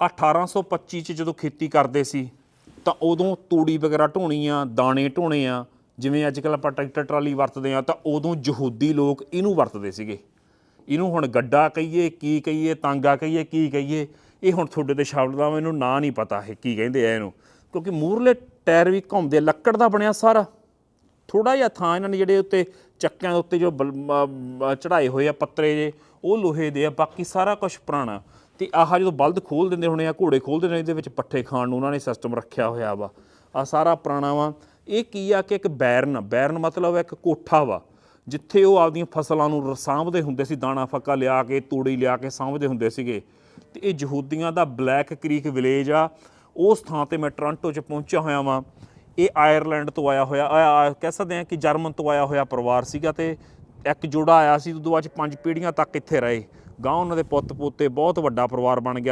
ਆ 1825 ਚ ਜਦੋਂ ਖੇਤੀ ਕਰਦੇ ਸੀ, ਤਾਂ ਉਦੋਂ ਤੂੜੀ ਵਗੈਰਾ ਢੋਣੀ ਆ ਦਾਣੇ ਢੋਣੇ ਆ, ਜਿਵੇਂ ਅੱਜ ਕੱਲ ਆਪਾਂ ਟਰੈਕਟਰ, ਟਰਾਲੀ ਵਰਤਦੇ ਆ ਤਾਂ ਉਦੋਂ ਯਹੂਦੀ ਲੋਕ ਇਹਨੂੰ ਵਰਤਦੇ ਸੀਗੇ। ਇਹਨੂੰ ਹੁਣ ਗੱਡਾ ਕਹੀਏ, ਕੀ ਕਹੀਏ, ਤਾਂਗਾ ਕਹੀਏ, ਕੀ ਕਹੀਏ, ਇਹ ਹੁਣ ਤੁਹਾਡੇ 'ਤੇ ਸ਼ਬਦ ਦਾ ਮੈਨੂੰ ਨਾਂ ਨਹੀਂ ਪਤਾ ਇਹ ਕੀ ਕਹਿੰਦੇ ਆ ਇਹਨੂੰ। ਕਿਉਂਕਿ ਮੂਰਲੇ ਟਾਇਰ ਵੀ ਘੁੰਮਦੇ ਲੱਕੜ ਦਾ ਬਣਿਆ ਸਾਰਾ। ਥੋੜਾ ਜਿਹਾ ਥਾਂ ਇਹਨਾਂ ਨੇ ਜਿਹੜੇ ਉੱਤੇ ਚੱਕਿਆਂ ਦੇ ਉੱਤੇ ਜੋ ਚੜਾਏ ਹੋਏ ਆ, ਪੱਤਰੇ ਜੇ, ਉਹ ਲੋਹੇ ਦੇ ਆ, ਬਾਕੀ ਸਾਰਾ ਕੁਝ ਪੁਰਾਣਾ। ਤੇ ਆਹ ਜਦੋਂ ਬਲਦ ਖੋਲ ਦਿੰਦੇ ਹੋਣੇ ਆ, ਘੋੜੇ ਖੋਲ ਦਿੰਦੇ ਨੇ ਇਹਦੇ ਵਿੱਚ ਪੱਠੇ ਖਾਣ ਨੂੰ ਉਹਨਾਂ ਨੇ ਸਿਸਟਮ ਰੱਖਿਆ ਹੋਇਆ ਵਾ। ਆ ਸਾਰਾ ਪੁਰਾਣਾ ਵਾ। ਇਹ ਕੀ ਆ ਕਿ ਇੱਕ ਬੈਰਨ ਬੈਰਨ ਮਤਲਬ ਇੱਕ ਕੋਠਾ ਵਾ, ਜਿੱਥੇ ਉਹ ਆਪਦੀਆਂ ਫਸਲਾਂ ਨੂੰ ਸਾਂਭਦੇ ਹੁੰਦੇ ਸੀ। ਦਾਣਾ ਫੱਕਾ ਲਿਆ ਕੇ, ਤੂੜੀ ਲਿਆ ਕੇ ਸਾਂਭਦੇ ਹੁੰਦੇ ਸੀਗੇ। ਤੇ ਇਹ ਯਹੂਦੀਆਂ ਦਾ ਬਲੈਕ ਕ੍ਰੀਕ ਵਿਲੇਜ ਆ। ਉਸ ਥਾਂ ਤੇ ਮੈਂ ਟੋਰਾਂਟੋ 'ਚ ਪਹੁੰਚਿਆ ਹੋਇਆ ਵਾਂ। ਇਹ ਆਇਰਲੈਂਡ ਤੋਂ ਆਇਆ ਹੋਇਆ ਆ- ਕਹਿ ਸਕਦੇ ਆ ਕਿ ਜਰਮਨ ਤੋਂ ਆਇਆ ਹੋਇਆ ਪਰਿਵਾਰ ਸੀਗਾ ਤੇ ਇੱਕ ਜੋੜਾ ਆਇਆ ਸੀ, ਉਦੋਂ ਬਾਅਦ 'ਚ ਪੰਜ ਪੀੜ੍ਹੀਆਂ ਤੱਕ ਇੱਥੇ ਰਹੇ। ਗਾਂ ਉਹਨਾਂ ਦੇ ਪੁੱਤ ਪੋਤੇ ਬਹੁਤ ਵੱਡਾ ਪਰਿਵਾਰ ਬਣ ਗਿਆ।